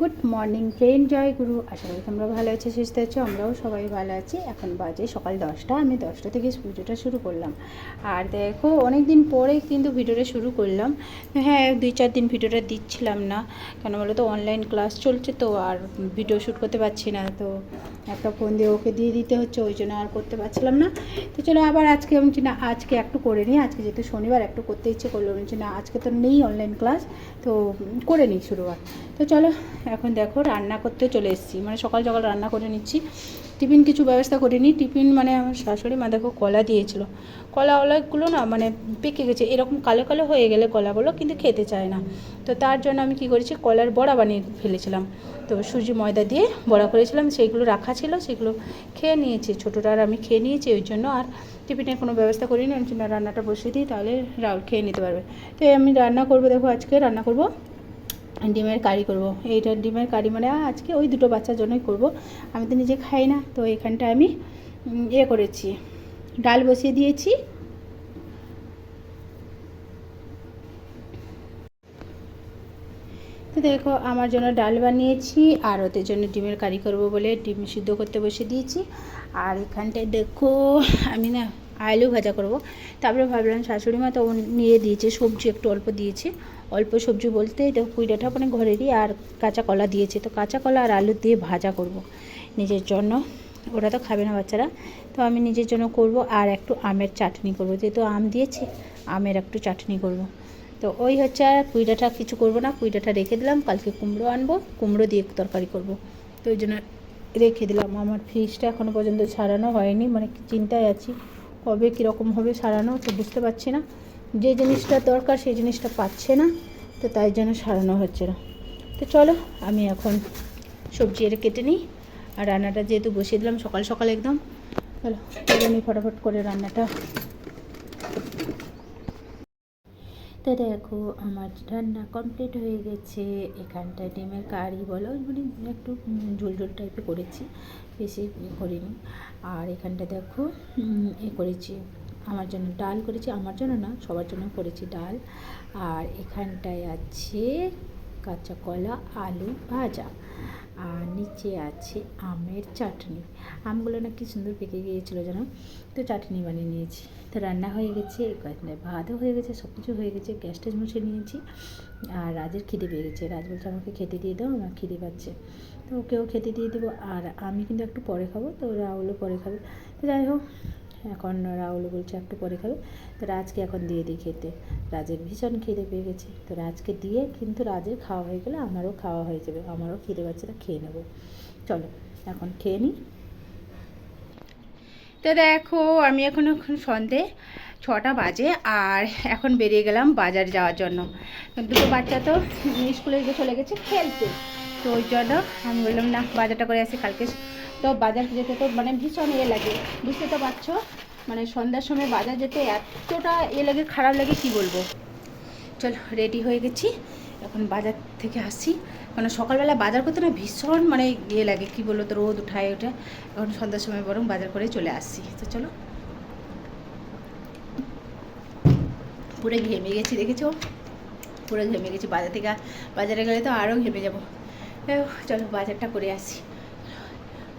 Good morning train জয় গুরু আশা করি তোমরা ভালো আছো, সুস্থ আছো, আমরাও সবাই ভালো আছি। এখন বাজে সকাল দশটা, আমি দশটা থেকে পুজোটা শুরু করলাম। আর দেখো অনেক দিন পরে কিন্তু ভিডিওটা শুরু করলাম। হ্যাঁ দুই চার দিন ভিডিওটা দিচ্ছিলাম না, কেন বলো তো অনলাইন ক্লাস চলছে তো, আর ভিডিও শ্যুট করতে পারছি না, তো একটা ফোন দিয়ে ওকে দিয়ে দিতে হচ্ছে, ওই জন্য আর করতে পারছিলাম না। তো চলো আবার আজকে আমি না, আজকে একটু করে নিই, আজকে যেহেতু শনিবার, একটু করতে ইচ্ছে করল। আমি না, আজকে তো নেই অনলাইন ক্লাস তো করে নিই শুরুবার তো চলো, এখন দেখো, রান্না করতে চলে এসেছি। মানে সকাল সকাল রান্না করে নিচ্ছি। টিফিন কিছু ব্যবস্থা করিনি। টিফিন মানে আমার শাশুড়ি মা দেখো কলা দিয়েছিল। কলাওয়ালাগুলো না মানে পেকে গেছে, এরকম কালো কালো হয়ে গেলে কলাগুলো কিন্তু খেতে চায় না। তো তার জন্য আমি কি করেছি, কলার বড়া বানিয়ে ফেলেছিলাম। তো সুজি ময়দা দিয়ে বড়া করেছিলাম, সেইগুলো রাখা ছিল, সেগুলো খেয়ে নিয়েছি। ছোটোটা আর আমি খেয়ে নিয়েছি, ওই জন্য আর টিফিনের কোনো ব্যবস্থা করিনি। আমি রান্নাটা বসিয়ে দিই, তাহলে রাহুল খেয়ে নিতে পারবে। তো আমি রান্না করব, দেখো আজকে রান্না করব ডিমের কারি করব। এইটা ডিমের কারি মানে আজকে ওই দুটো বাচ্চার জন্যই করব। আমি তো নিজে খাই না, তো এখানটা আমি ইয়ে করেছি। ডাল বসিয়ে দিয়েছি। তো দেখো, আমার জন্য ডাল বানিয়েছি, আর ওদের জন্য ডিমের কারি করব বলে ডিম সিদ্ধ করতে বসে দিয়েছি। আর এখানটায় দেখো, আমি না আলু ভাজা করব। তারপরে ভাবলাম শাশুড়ি মা তো নিয়ে দিয়েছে, সবজি একটু অল্প দিয়েছে। অল্প সবজি বলতে দেখো কুইডাটা মানে ঘরেরই আর কাঁচা কলা দিয়েছে। তো কাঁচা কলা আর আলু দিয়ে ভাজা করব নিজের জন্য। ওরা তো খাবে না বাচ্চারা। তো আমি নিজের জন্য করব আর একটু আমের চাটনি করব। যেহেতু আম দিয়েছে, আমের একটু চাটনি করব। তো ওই হচ্ছে আর কুইডাটা কিছু করব না কুইডাটা রেখে দিলাম। কালকে কুমড়ো আনব, কুমড়ো দিয়ে তরকারি করব। তো ওই জন্য রেখে দিলাম। আমার ফ্রিজটা এখনও পর্যন্ত সারানো হয়নি। মানে চিন্তায় আছি কবে কীরকম হবে সারানো তো বুঝতে পারছি না। যে জিনিসটা দরকার সেই জিনিসটা পাচ্ছে না, তো তাই জন্য সারানো হচ্ছে না। তো চলো, আমি এখন সবজি এটা কেটে নিই। আর রান্নাটা যেহেতু বসিয়ে দিলাম, সকাল সকাল একদম। চলো নিই ফটাফট করে রান্নাটা তো দেখো, আমার রান্না কমপ্লিট হয়ে গেছে। এখানটায় ডিমের কারি বলো মানে একটু ঝোল ঝোল টাইপে করেছি, বেশি করিনি। আর এখানটা দেখো এ করেছি আমার জন্য ডাল করেছি, আমার জন্য না, সবার জন্য করেছি ডাল। আর এখানটায় আছে কাঁচা কলা আলু ভাজা। আর নিচে আছে আমের চাটনি। আমগুলো না কি সুন্দর পেকে গিয়েছিল যেন তো চাটনি বানিয়ে নিয়েছি। তো রান্না হয়ে গেছে ভাতও হয়ে গেছে সব কিছু হয়ে গেছে, গ্যাস ট্যাস মুছে নিয়েছি। আর রাজের খিদে পেয়ে গেছে। রাজ বলছে, আমাকে খেতে দিয়ে দাও, আমার খিদে পাচ্ছে। তো ওকেও খেতে দিয়ে দেবো। আর আমি কিন্তু একটু পরে খাব, তো রাহুলও পরে খাবে। তো যাই হোক এখন রাহুল বলছে একটু পরে খাবে। তো রাজকে এখন দিয়ে দিই খেতে। রাজের ভীষণ খিদে পেয়ে গেছে। তো রাজকে দিয়ে কিন্তু রাজের খাওয়া হয়ে গেলে আমারও খাওয়া হয়ে যাবে। আমারও খিদে পাচ্ছে না, খেয়ে নেব। চলো, এখন খেয়ে নিই। তো দেখো, আমি এখন এখন সন্ধে ছটা বাজে আর এখন বেরিয়ে গেলাম বাজার যাওয়ার জন্য। দুটো বাচ্চা তো স্কুলে গিয়ে চলে গেছে খেলতে। তো ওই জন্য আমি বললাম, না, বাজারটা করে আসি কালকে তো বাজার যেতে তো মানে ভীষণ ইয়ে লাগে। বুঝতে তো পারছ? মানে সন্ধ্যার সময় বাজার যেতে এতটা ইয়ে লাগে, খারাপ লাগে, কি বলব? চলো রেডি হয়ে গেছি। এখন বাজার থেকে আসি। মানে সকালবেলা বাজার করতে না ভীষণ মানে ইয়ে লাগে, কি তো রোদ উঠায় ওঠে। এখন সন্ধ্যার সময় বরং বাজার করে চলে আসছি তো চলো। পুরো ঘেমে গেছি, দেখেছ? পুরো ঘেমে গেছি। বাজার থেকে, বাজারে গেলে তো আরও ঘেমে যাব। চলো, বাজারটা করে আসি।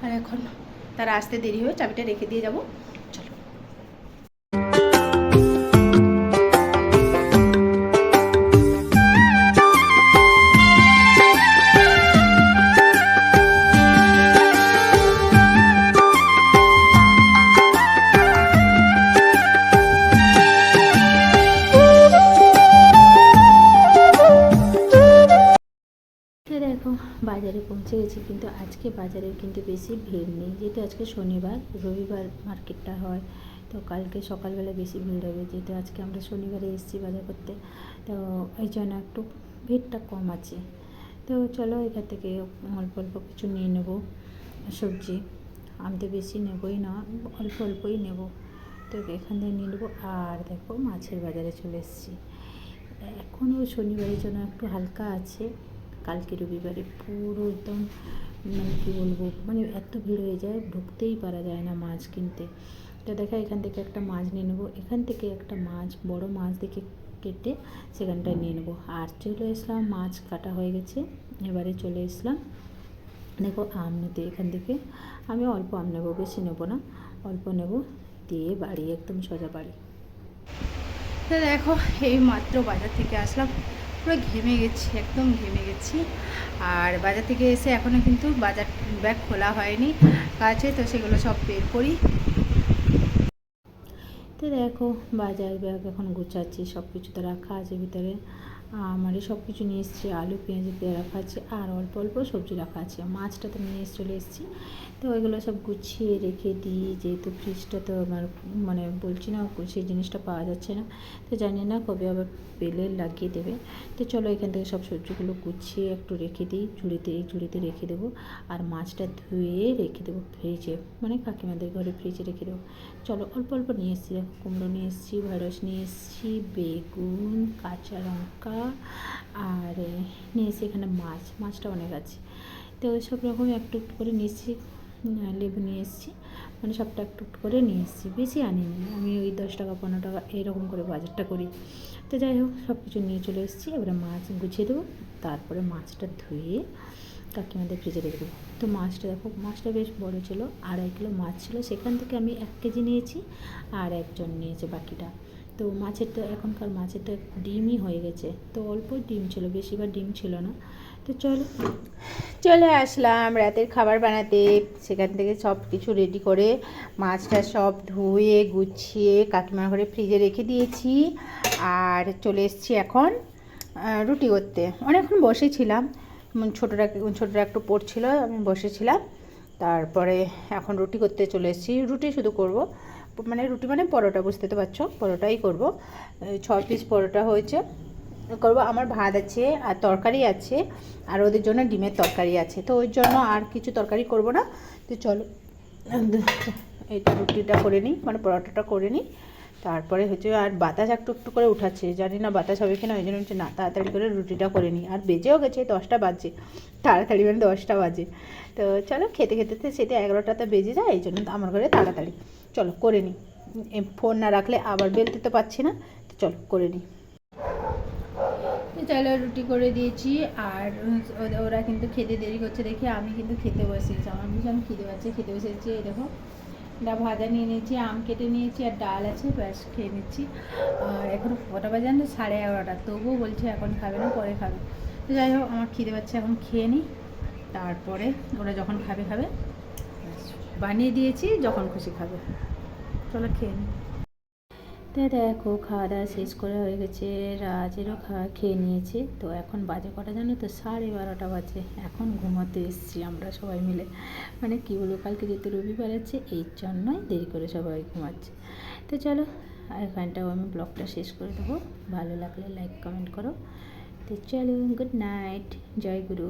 আর এখন তারা আসতে দেরি হয়ে চাবিটা রেখে দিয়ে যাব। বাজারে পৌঁছে গেছি, কিন্তু আজকে বাজারে কিন্তু বেশি ভিড় নেই। যেহেতু আজকে শনিবার, রবিবার মার্কেটটা হয়, তো কালকে সকালবেলা বেশি ভিড় হবে। যেহেতু আজকে আমরা শনিবারে এসেছি বাজার করতে, তো এই জন্য একটু ভিড়টা কম আছে। তো চলো এখান থেকে অল্প অল্প কিছু নিয়ে নেব সবজি। আমি তো বেশি নেবই না, অল্প অল্পই নেব। তো এখান থেকে নিয়ে নেব, আর দেখো মাছের বাজারে চলে এসেছি। এখনও শনিবারের জন্য একটু হালকা আছে। কালকে রবিবারে পুরো একদম মানে কী বলব মানে এত ভিড় হয়ে যায়, ঢুকতেই পারা যায় না মাছ কিনতে। তো দেখা এখান থেকে একটা মাছ নিয়ে নেব। এখান থেকে একটা মাছ, বড় মাছ দেখে কেটে সেখানটায় নিয়ে নেব। আর চলে এসলাম মাছ কাটা হয়ে গেছে। এবারে চলে এসলাম দেখো আম নিতে এখান থেকে। আমি অল্প আম নেব, বেশি নেব না। অল্প নেব দিয়ে বাড়ি, একদম সোজা বাড়ি। তো দেখো, এই মাত্র বাজার থেকে আসলাম। পুরো ঘেমে গেছি, একদম ঘেমে গেছি। আর বাজার থেকে এসে এখনও কিন্তু বাজার ব্যাগ খোলা হয়নি কাছে তো সেগুলো সব বের করি। তো দেখো, বাজার ব্যাগ এখন গুছাচ্ছি সব কিছু তো রাখা আছে ভিতরে। আমারই সব কিছু নিয়ে এসেছি, আলু, পেঁয়াজ দিয়ে রাখা আছে আর অল্প অল্প সবজি রাখা আছে। মাছটা তো নিয়ে চলে এসেছি। তো ওইগুলো সব গুছিয়ে রেখে দিই, যেহেতু ফ্রিজটা তো আমার মানে বলছি না সেই জিনিসটা পাওয়া যাচ্ছে না। তো জানি না কবে আবার পেলে লাগিয়ে দেবে। তো চলো এখান থেকে সব সবজিগুলো গুছিয়ে একটু রেখে দিই, ঝুড়িতে এই ঝুড়িতে রেখে দেবো। আর মাছটা ধুয়ে রেখে দেবো ফ্রিজে মানে কাকিমাদের ঘরে ফ্রিজে রেখে দেবো। চলো অল্প অল্প নিয়ে এসেছি। কুমড়ো নিয়ে এসেছি, ঢেঁড়স নিয়ে এসেছি, বেগুন, কাঁচা লঙ্কা আর নিয়ে এসেছি এখানে মাছ, মাছটা অনেক আছে। তো সব রকম একটু একটু করে নিয়েছি লেবু নিয়ে এসেছি। মানে সবটা একটু একটু করে নিয়ে এসেছি, বেশি আনিনি। আমি ওই দশ টাকা, পনেরো টাকা এরকম করে বাজারটা করি। তো যাই হোক, সব কিছু নিয়ে চলে এসেছি। এবারে মাছ গুছিয়ে দেবো, তারপরে মাছটা ধুয়ে কাকিমাদের ফ্রিজে রেখে দেবো। তো মাছটা দেখো, মাছটা বেশ বড় ছিল, আড়াই কিলো মাছ ছিল। সেখান থেকে আমি এক কেজি নিয়েছি, আর একজন নিয়েছে বাকিটা। তো মাছের তো এখনকার মাছের তো ডিমই হয়ে গেছে। তো অল্প ডিম ছিল, বেশিবার ডিম ছিল না। তো চলো। চলে আসলাম রাতের খাবার বানাতে। সেখান থেকে সব কিছু রেডি করে মাছটা সব ধুয়ে, গুছিয়ে কাকিমার ঘরে ফ্রিজে রেখে দিয়েছি। আর চলে এসেছি এখন রুটি করতে। অনেকক্ষণ বসেছিলাম। ছোটোরা ছোটোরা একটু পড়ছিল, আমি বসেছিলাম। তারপরে এখন রুটি করতে চলে এসেছি। রুটি শুধু করব। মানে রুটি মানে পরোটা, বুঝতে তো পারছ? পরোটাই করব। ছ পিস পরোটা হয়েছে। করব, আমার ভাত আছে আর তরকারি আছে আর ওদের জন্য ডিমের তরকারি আছে। তো ওই জন্য আর কিছু তরকারি করব না। তো চলো এইটা রুটিটা করে নিই মানে পরোটাটা করে নিই। তারপরে হচ্ছে আর বাতাস একটু একটু করে উঠাচ্ছে, জানি না বাতাস হবে কিনা, ওই জন্য হচ্ছে না, তাড়াতাড়ি করে রুটিটা করে নিই। আর বেজেও গেছে দশটা বাজে তাড়াতাড়ি মানে দশটা বাজে। তো চলো খেতে খেতে সেটা এগারোটাতে বেজে যায়, এই জন্য আমার ঘরে তাড়াতাড়ি। চলো করে নিই। ফোন না রাখলে আবার বেলতে তো পাচ্ছি না, তো চলো করে নিই। চলো রুটি করে দিয়েছি, আর ওরা কিন্তু খেতে দেরি করছে দেখে আমি কিন্তু খেতে বসেছি আমার ভীষণ খিদে পাচ্ছে, খেতে বসেছি এই দেখো। এটা ভাজা নিয়ে নিয়েছি, আম কেটে নিয়েছি আর ডাল আছে, ব্যাস খেয়ে নিচ্ছি। আর এখন কটা বাজে না সাড়ে এগারোটা। তবুও বলছে এখন খাবে না, পরে খাবে। তো যাই হোক, আমার খিদে পাচ্ছে, এখন খেয়ে নিই। তারপরে ওরা যখন খাবে খাবে। বানিয়ে দিয়েছি, যখন খুশি খাবে। চলো খেয়ে নিই। তো দেখো খাওয়া দাওয়া শেষ করে হয়ে গেছে, রাজেরও খাওয়া খেয়ে নিয়েছে। তো এখন বাজে কটা জানো তো? সাড়ে বারোটা বাজে। এখন ঘুমাতে এসেছি আমরা সবাই মিলে। মানে কী বলব, কালকে যেহেতু রবিবার আছে, এই জন্যই দেরি করে সবাই ঘুমাচ্ছে। তো চলো এখানটাও আমি ব্লগটা শেষ করে দেবো। ভালো লাগলে লাইক কমেন্ট করো। তো চলো গুড নাইট জয় গুরু।